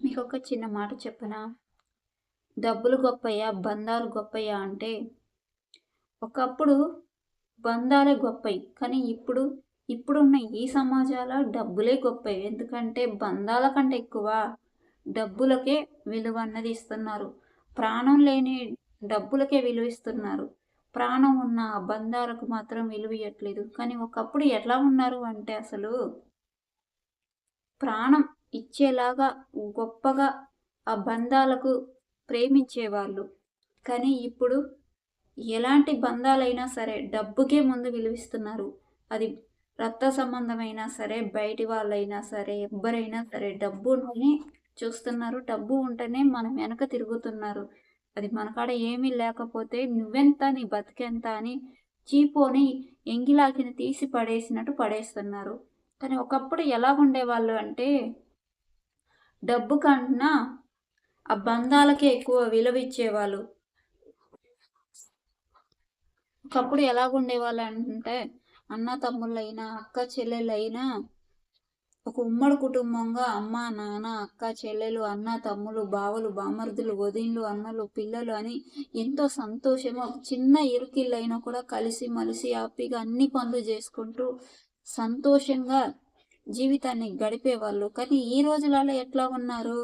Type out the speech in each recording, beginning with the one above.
మీకు ఒక చిన్న మాట చెప్పనా? డబ్బులు గొప్పయ్యా బంధాలు గొప్పయ్యా అంటే? ఒకప్పుడు బంధాలే గొప్పయి కానీ ఇప్పుడు ఇప్పుడున్న ఈ సమాజాల డబ్బులే గొప్పయి. ఎందుకంటే బంధాల కంటే ఎక్కువ డబ్బులకే విలువ అన్నది ఇస్తున్నారు. ప్రాణం లేని డబ్బులకే విలువ ఇస్తున్నారు. ప్రాణం ఉన్న బంధాలకు మాత్రం విలువ ఇవ్వట్లేదు కానీ ఒకప్పుడు ఎట్లా ఉన్నారు అంటే అసలు ప్రాణం ఇచ్చేలాగా గొప్పగా ఆ బంధాలకు ప్రేమించేవాళ్ళు. కానీ ఇప్పుడు ఎలాంటి బంధాలైనా సరే డబ్బుకే ముందు విలువిస్తున్నారు. అది రక్త సంబంధమైనా సరే బయటి వాళ్ళైనా సరే ఎవ్వరైనా సరే డబ్బుని చూస్తున్నారు. డబ్బు ఉంటేనే మనం వెనక తిరుగుతున్నారు. అది మనకాడ ఏమీ లేకపోతే నువ్వెంత నీ బతికెంత అని చీపోని ఎంగిలాకిని తీసి పడేసినట్టు పడేస్తున్నారు. కానీ ఒకప్పుడు ఎలా ఉండేవాళ్ళు అంటే డబ్బు కన్నా ఆ బంధాలకే ఎక్కువ విలువ ఇచ్చేవాళ్ళు. ఒకప్పుడు ఎలాగుండేవాళ్ళు అంటే అన్న తమ్ముళ్ళైనా అక్క చెల్లెళ్ళైనా ఒక ఉమ్మడి కుటుంబంగా అమ్మ నాన్న అక్క చెల్లెలు అన్న తమ్ములు బావలు బామర్దులు వదిన్లు అన్నలు పిల్లలు అని ఎంతో సంతోషము ఒక చిన్న ఇరుకిళ్ళైనా కూడా కలిసి మలిసి హ్యాపీగా అన్ని పనులు చేసుకుంటూ సంతోషంగా జీవితాన్ని గడిపేవాళ్ళు కానీ ఈ రోజులలో ఎట్లా ఉన్నారు?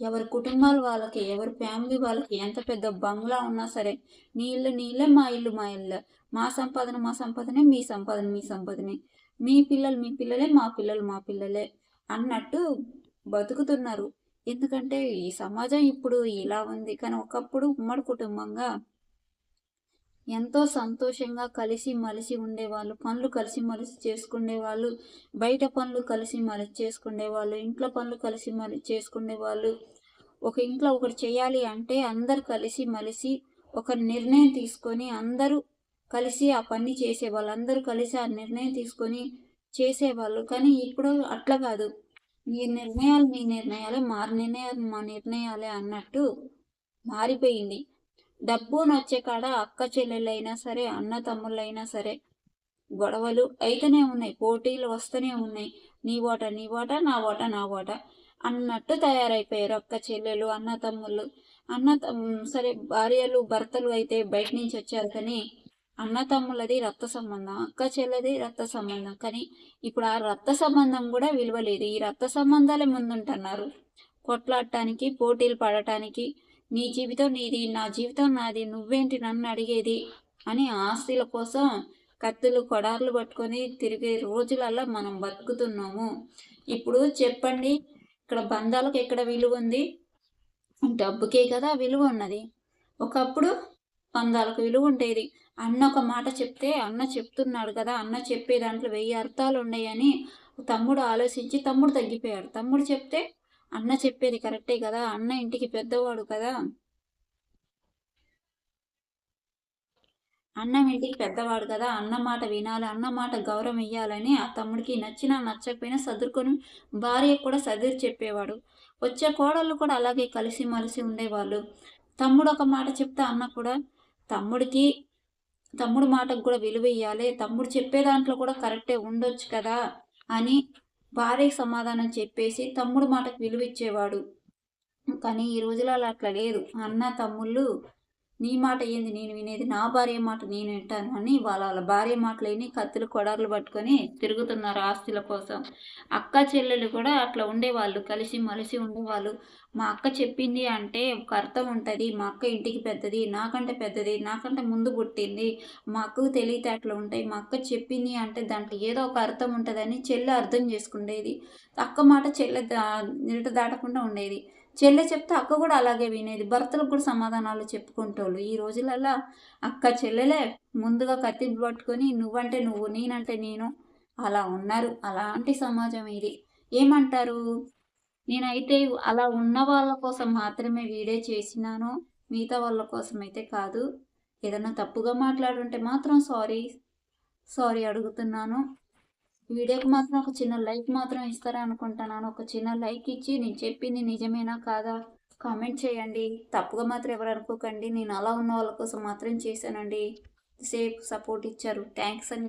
ఎవరి కుటుంబాలు వాళ్ళకి ఎవరి ఫ్యామిలీ వాళ్ళకి ఎంత పెద్ద బంగ్లా ఉన్నా సరే నీ ఇల్లు నీ ఇల్లే మా ఇల్లు మా ఇల్లు. మా సంపాదన మా సంపాదనే మీ సంపాదన మీ సంపాదనే. మీ పిల్లలు మీ పిల్లలే మా పిల్లలు మా పిల్లలే అన్నట్టు బతుకుతున్నారు. ఎందుకంటే ఈ సమాజం ఇప్పుడు ఇలా ఉంది. కానీ ఒకప్పుడు ఉమ్మడి కుటుంబంగా ఎంతో సంతోషంగా కలిసి మలిసి ఉండేవాళ్ళు పనులు కలిసి మలిసి చేసుకునేవాళ్ళు బయట పనులు కలిసి మలిసి చేసుకునేవాళ్ళు ఇంట్లో పనులు కలిసి మలి చేసుకునేవాళ్ళు. ఒక ఇంట్లో ఒకటి చేయాలి అంటే అందరు కలిసి మలిసి ఒక నిర్ణయం తీసుకొని అందరూ కలిసి ఆ పని చేసేవాళ్ళు. అందరూ కలిసి ఆ నిర్ణయం తీసుకొని చేసేవాళ్ళు. కానీ ఇప్పుడు అట్లా కాదు. మీ నిర్ణయాలు మీ నిర్ణయాలే మా నిర్ణయాలు మా నిర్ణయాలే అన్నట్టు మారిపోయింది. డబ్బు నచ్చే కాడ అక్క చెల్లెలైనా సరే అన్న తమ్ముళ్ళైనా సరే గొడవలు అయితేనే ఉన్నాయి పోటీలు వస్తూనే ఉన్నాయి. నీ ఓట నీ ఓట నా ఓట నా ఓట అన్నట్టు తయారైపోయారు అక్క చెల్లెలు అన్న తమ్ముళ్ళు. అన్న సరే భార్యలు భర్తలు అయితే బయట నుంచి వచ్చారు కానీ అన్న తమ్ములది రక్త సంబంధం అక్క చెల్లెది రక్త సంబంధం. కానీ ఇప్పుడు ఆ రక్త సంబంధం కూడా విలువలేదు. ఈ రక్త సంబంధాలే ముందుంటున్నారు. కొట్లాడటానికి పోటీలు పడటానికి నీ జీవితం నీది నా జీవితం నాది నువ్వేంటి నన్ను అడిగేది? అని ఆస్తుల కోసం కత్తులు కొడార్లు పట్టుకొని తిరిగే రోజులల్లో మనం బతుకుతున్నాము. ఇప్పుడు చెప్పండి ఇక్కడ బంధాలకు ఎక్కడ విలువ ఉంది? డబ్బుకే కదా విలువ ఉన్నది. ఒకప్పుడు బంధాలకు విలువ ఉండేది. అన్న ఒక మాట చెప్తే అన్న చెప్తున్నాడు కదా అన్న చెప్పే దాంట్లో వెయ్యి అర్థాలు ఉన్నాయని తమ్ముడు ఆలోచించి తమ్ముడు తగ్గిపోయాడు. తమ్ముడు చెప్తే అన్న చెప్పేది కరెక్టే కదా? అన్న ఇంటికి పెద్దవాడు కదా? అన్న ఇంటికి పెద్దవాడు కదా? అన్న మాట వినాలి అన్న మాట గౌరవం ఇవ్వాలని ఆ తమ్ముడికి నచ్చినా నచ్చకపోయినా సదురుకొని భార్య కూడా సదురు చెప్పేవాడు. వచ్చే కోడళ్ళు కూడా అలాగే కలిసి మలిసి ఉండేవాళ్ళు. తమ్ముడు ఒక మాట చెప్తే అన్న కూడా తమ్ముడికి తమ్ముడు మాటకు కూడా విలువ ఇవ్వాలి తమ్ముడు చెప్పే దాంట్లో కూడా కరెక్టే ఉండొచ్చు కదా? అని భార్యకి సమాధానం చెప్పేసి తమ్ముడు మాటకు విలువ ఇచ్చేవాడు కానీ ఈ రోజులలో అట్లా లేదు. అన్న తమ్ముళ్ళు నీ మాట ఏంది? నేను వినేది నా భార్య మాట నేను వింటాను అని వాళ్ళ వాళ్ళ భార్య మాటలేని కత్తులు కొడార్లు పట్టుకొని తిరుగుతున్నారు ఆస్తుల కోసం. అక్క చెల్లెలు కూడా అట్లా ఉండేవాళ్ళు కలిసి మలిసి ఉండేవాళ్ళు. మా అక్క చెప్పింది అంటే ఒక అర్థం ఉంటుంది. మా అక్క ఇంటికి పెద్దది నాకంటే పెద్దది నాకంటే ముందు పుట్టింది. మా అక్కకు తెలివితేటలు ఉంటాయి. మా అక్క చెప్పింది అంటే దాంట్లో ఏదో ఒక అర్థం ఉంటుందని చెల్లె అర్థం చేసుకుండేది. అక్క మాట చెల్లె దా నిరట దాటకుండా ఉండేది. చెల్లె చెప్తే అక్క కూడా అలాగే వినేది. భర్తలకు కూడా సమాధానాలు చెప్పుకుంటోళ్ళు. ఈ రోజులలో అక్క చెల్లెలే ముందుగా కత్తి పట్టుకొని నువ్వంటే నువ్వు నేనంటే నేను అలా ఉన్నారు. అలాంటి సమాజం ఇది. ఏమంటారు? నేనైతే అలా ఉన్న వాళ్ళ కోసం మాత్రమే వీడియో చేసినాను మిగతా వాళ్ళ కోసం అయితే కాదు. ఏదైనా తప్పుగా మాట్లాడుంటే మాత్రం సారీ సారీ అడుగుతున్నాను. వీడియోకి మాత్రం ఒక చిన్న లైక్ మాత్రం ఇస్తారా అనుకుంటున్నాను. ఒక చిన్న లైక్ ఇచ్చి నేను చెప్పింది నిజమేనా కాదా? కామెంట్ చేయండి. తప్పుగా మాత్రం ఎవరు అనుకోకండి. నేను అలా ఉన్న వాళ్ళ కోసం మాత్రం చేశానండి. సేఫ్ సపోర్ట్ ఇచ్చారు. థ్యాంక్స్ అని